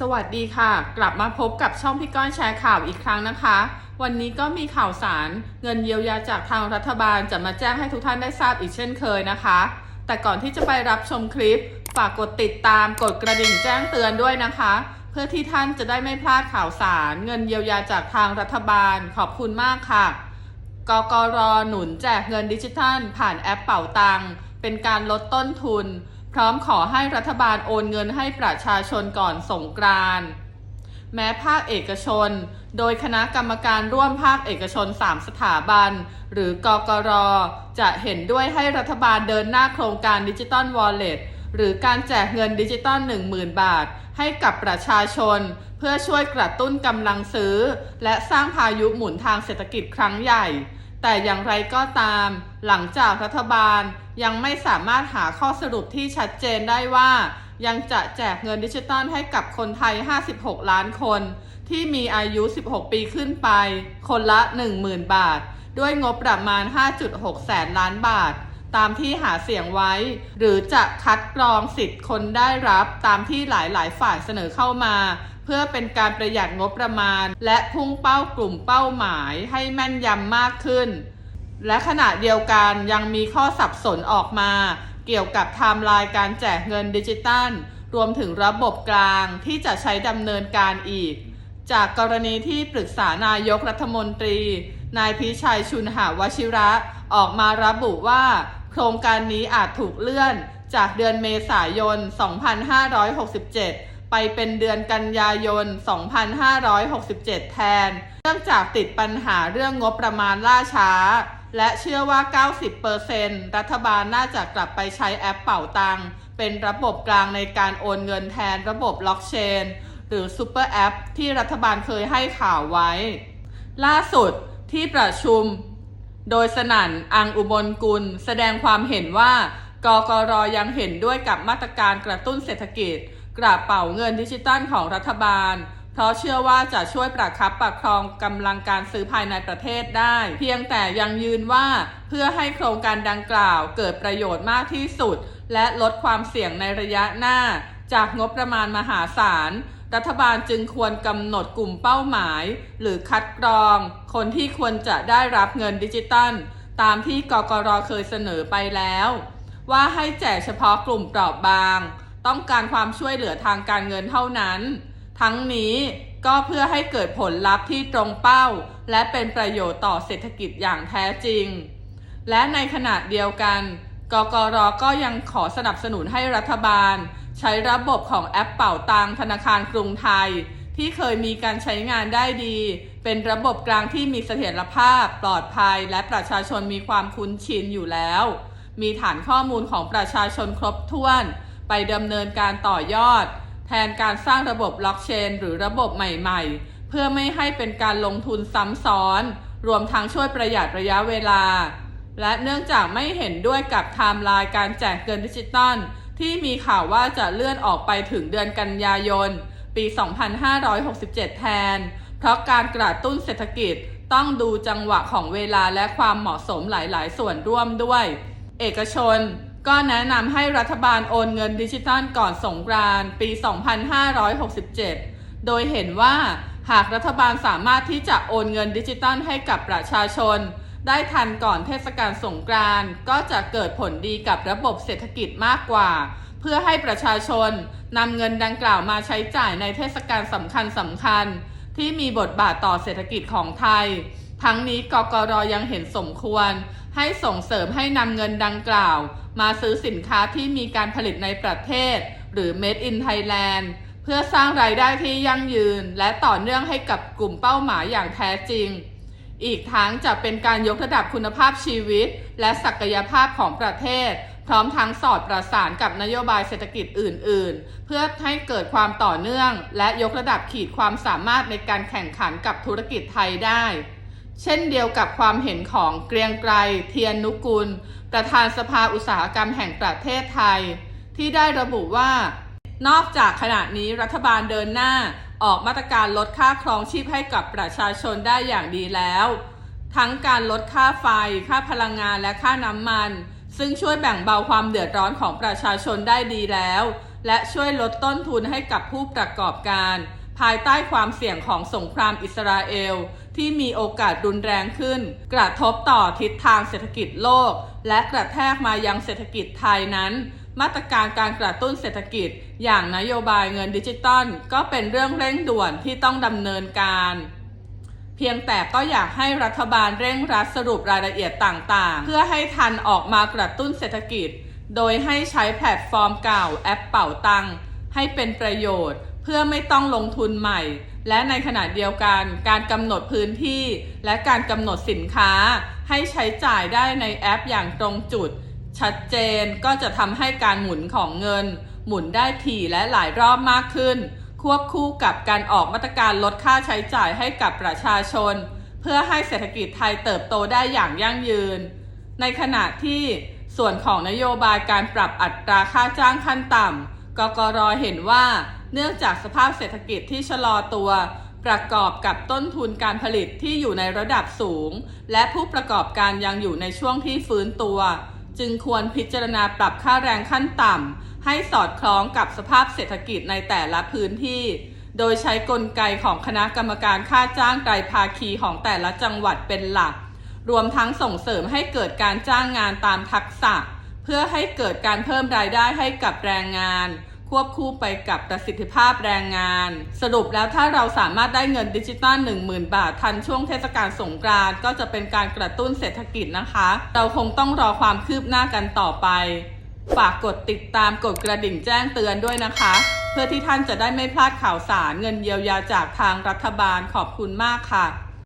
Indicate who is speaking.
Speaker 1: สวัสดีค่ะ กลับมาพบกับช่องพี่ก้อนแชร์ข่าวอีกครั้งนะคะ วันนี้ก็มีข่าวสารเงินเยียวยาจากทางรัฐบาลจะมาแจ้งให้ทุกท่านได้ทราบอีกเช่นเคยนะคะ แต่ก่อนที่จะไปรับชมคลิป ฝากกดติดตามกดกระดิ่งแจ้งเตือนด้วยนะคะ เพื่อที่ท่านจะได้ไม่พลาดข่าวสาร เงินเยียวยาจากทางรัฐบาลขอบคุณมากค่ะกกรหนุนแจกเงินดิจิทัล ผ่านแอปเป่าตังเป็นการลดต้นทุน พร้อมขอให้รัฐบาลโอนเงินให้ประชาชนก่อนสงกรานต์แม้ภาคเอกชน โดยคณะกรรมการร่วมภาคเอกชน 3 สถาบัน หรือกกร จะเห็นด้วยให้รัฐบาลเดินหน้าโครงการดิจิตอลวอลเล็ตหรือการแจกเงินดิจิตอล10,000 บาท ให้กับประชาชน เพื่อช่วยกระตุ้นกำลังซื้อ และสร้างพายุหมุนทางเศรษฐกิจครั้งใหญ่ แต่อย่างไรก็ตาม หลังจากรัฐบาลยังไม่สามารถหาข้อสรุปที่ชัดเจนได้ว่า ยังจะแจกเงินดิจิตอลให้กับคนไทย 56 ล้านคน ที่มีอายุ 16 ปีขึ้นไป คนละ 10,000 บาท ด้วยงบประมาณ 5.6 แสนล้านบาท ตามที่หาเสียงไว้ หรือจะคัดกรองสิทธิ์คนได้รับตามที่หลายๆ ฝ่ายเสนอเข้ามา เพื่อเป็นการประหยัดงบประมาณ และพุ่งเป้ากลุ่มเป้าหมายให้แม่นยำมากขึ้น และขณะเดียวกันยังมีข้อสับสนออกมา เกี่ยวกับไทม์ไลน์การแจกเงินดิจิตัล รวมถึงระบบกลางที่จะใช้ดำเนินการอีก จากกรณีที่ปรึกษานายกรัฐมนตรี นายพิชัยชุนหาวชิระ ออกมาระบุว่า โครงการนี้อาจถูกเลื่อน จากเดือนเมษายน 2567 ไปเป็นเดือนกันยายน 2567 แทน เนื่องจากติดปัญหาเรื่องงบประมาณล่าช้า และเชื่อว่า 90%รัฐบาลน่าจะกลับไปใช้แอปเป่าตังค์เป็นระบบกลางในการโอนเงินแทนระบบบล็อกเชน หรือซูเปอร์แอปที่รัฐบาลเคยให้ข่าวไว้ ล่าสุดที่ประชุม โดยสนั่นอังอุบลกุล แสดงความเห็นว่ากกรยังเห็นด้วยกับมาตรการกระตุ้นเศรษฐกิจ กระเป๋าเงินดิจิตัลของรัฐบาล เพราะเชื่อว่าจะช่วยประคับประคองกำลังการซื้อภายในประเทศได้ เพียงแต่ยังยืนว่าเพื่อให้โครงการดังกล่าวเกิดประโยชน์มากที่สุด และลดความเสี่ยงในระยะหน้า จากงบประมาณมหาศาลรัฐบาลจึงควรกำหนดกลุ่มเป้าหมาย หรือคัดกรอง คนที่ควรจะได้รับเงินดิจิตัล ตามที่กกรเคยเสนอไปแล้ว ว่าให้แจกเฉพาะกลุ่มเปราะบาง ต้องการความช่วยเหลือทางการเงินเท่านั้น ทั้งนี้ก็เพื่อให้เกิดผลลัพธ์ที่ตรงเป้า และเป็นประโยชน์ต่อเศรษฐกิจอย่างแท้จริง และในขณะเดียวกัน กกรก็ยังขอสนับสนุนให้รัฐบาล ใช้ระบบของแอปเป่าตังธนาคารกรุงไทย ที่เคยมีการใช้งานได้ดี เป็นระบบกลางที่มีเสถียรภาพ ปลอดภัย และประชาชนมีความคุ้นชินอยู่แล้ว มีฐานข้อมูลของประชาชนครบถ้วน ไปดำเนินการต่อยอด แทนการสร้างระบบบล็อกเชน หรือระบบใหม่ๆ เพื่อไม่ให้เป็นการลงทุนซ้ำซ้อน รวมทั้งช่วยประหยัดระยะเวลา และเนื่องจากไม่เห็นด้วยกับไทม์ไลน์การแจกเงินดิจิตอลที่มีข่าวว่าจะเลื่อนออกไปถึงเดือนกันยายน ปี 2567 แทน เพราะการกระตุ้นเศรษฐกิจต้องดูจังหวะของเวลาและความเหมาะสมหลาย ๆ ส่วนร่วมด้วย เอกชน ก็แนะนำให้รัฐบาลโอนเงินดิจิทัลก่อนสงกรานต์ปี 2567 โดยเห็นว่าหากรัฐบาลสามารถที่จะโอนเงินดิจิตัลให้กับประชาชน ได้ทันก่อนเทศกาลสงกรานต์ก็จะเกิดผลดีกับระบบเศรษฐกิจมากกว่า เพื่อให้ประชาชนนำเงินดังกล่าวมาใช้จ่ายในเทศกาลสำคัญสำคัญที่มีบทบาทต่อเศรษฐกิจของไทย ทั้งนี้กกรยังเห็นสมควร ให้ส่งเสริมให้นำเงินดังกล่าว มาซื้อสินค้าที่มีการผลิตในประเทศ หรือ Made in Thailand เพื่อสร้างรายได้ที่ยั่งยืน และต่อเนื่องให้กับกลุ่มเป้าหมายอย่างแท้จริง อีกทั้งจะเป็นการยกระดับคุณภาพชีวิต และศักยภาพของประเทศ พร้อมทั้งสอดประสานกับนโยบายเศรษฐกิจอื่น ๆ เพื่อให้เกิดความต่อเนื่อง และยกระดับขีดความสามารถในการแข่งขันกับธุรกิจไทยได้ เช่นเดียวกับความเห็นของเกรียงไกรเทียนนุกุล ประธานสภาอุตสาหกรรมแห่งประเทศไทย ที่ได้ระบุว่า นอกจากขณะนี้รัฐบาลเดินหน้าออกมาตรการลดค่าครองชีพให้กับประชาชนได้อย่างดีแล้ว ทั้งการลดค่าไฟ ค่าพลังงานและค่าน้ำมัน ซึ่งช่วยแบ่งเบาความเดือดร้อนของประชาชนได้ดีแล้ว และช่วยลดต้นทุนให้กับผู้ประกอบการ ภายใต้ความเสี่ยงของสงครามอิสราเอล ที่มีโอกาสรุนแรงขึ้น กระทบต่อทิศทางเศรษฐกิจโลก และกระแทกมายังเศรษฐกิจไทยนั้น มาตรการการกระตุ้นเศรษฐกิจ อย่างนโยบายเงินดิจิตอลก็เป็นเรื่องเร่งด่วนที่ต้องดำเนินการ เพียงแต่ก็อยากให้รัฐบาลเร่งรัดสรุปรายละเอียดต่างๆ เพื่อให้ทันออกมากระตุ้นเศรษฐกิจ โดยให้ใช้แพลตฟอร์มเก่าแอปเป่าตังให้เป็นประโยชน์ พื่อไม่ต้องลงทุนใหม่ และในขณะเดียวกัน การกำหนดพื้นที่ และการกำหนดสินค้า ให้ใช้จ่ายได้ในแอปอย่างตรงจุด ชัดเจนก็จะทำให้การหมุนของเงิน หมุนได้ถี่และหลายรอบมากขึ้น ควบคู่กับการออกมาตรการลดค่าใช้จ่ายให้กับประชาชน เพื่อให้เศรษฐกิจไทยเติบโตได้อย่างยั่งยืน ในขณะที่ส่วนของนโยบายการปรับอัตราค่าจ้างขั้นต่ำกกรเห็นว่า เนื่องจากสภาพเศรษฐกิจที่ชะลอตัวประกอบกับต้นทุนการผลิตที่อยู่ในระดับสูง และผู้ประกอบการยังอยู่ในช่วงที่ฟื้นตัว จึงควรพิจารณาปรับค่าแรงขั้นต่ำให้สอดคล้องกับสภาพเศรษฐกิจในแต่ละพื้นที่ โดยใช้กลไกของคณะกรรมการค่าจ้างไตรภาคีของแต่ละจังหวัดเป็นหลัก รวมทั้งส่งเสริมให้เกิดการจ้างงานตามทักษะ เพื่อให้เกิดการเพิ่มรายได้ให้กับแรงงาน ควบคู่ไปกับประสิทธิภาพแรงงาน สรุปแล้วถ้าเราสามารถได้เงินดิจิตอล10,000 บาท ทันช่วงเทศกาลสงกรานต์ก็จะเป็นการกระตุ้นเศรษฐกิจนะคะ เราคงต้องรอความคืบหน้ากันต่อไป ฝากกดติดตามกดกระดิ่งแจ้งเตือนด้วยนะคะ เพื่อที่ท่านจะได้ไม่พลาดข่าวสารเงินเยียวยาจากทางรัฐบาลขอบคุณมากค่ะ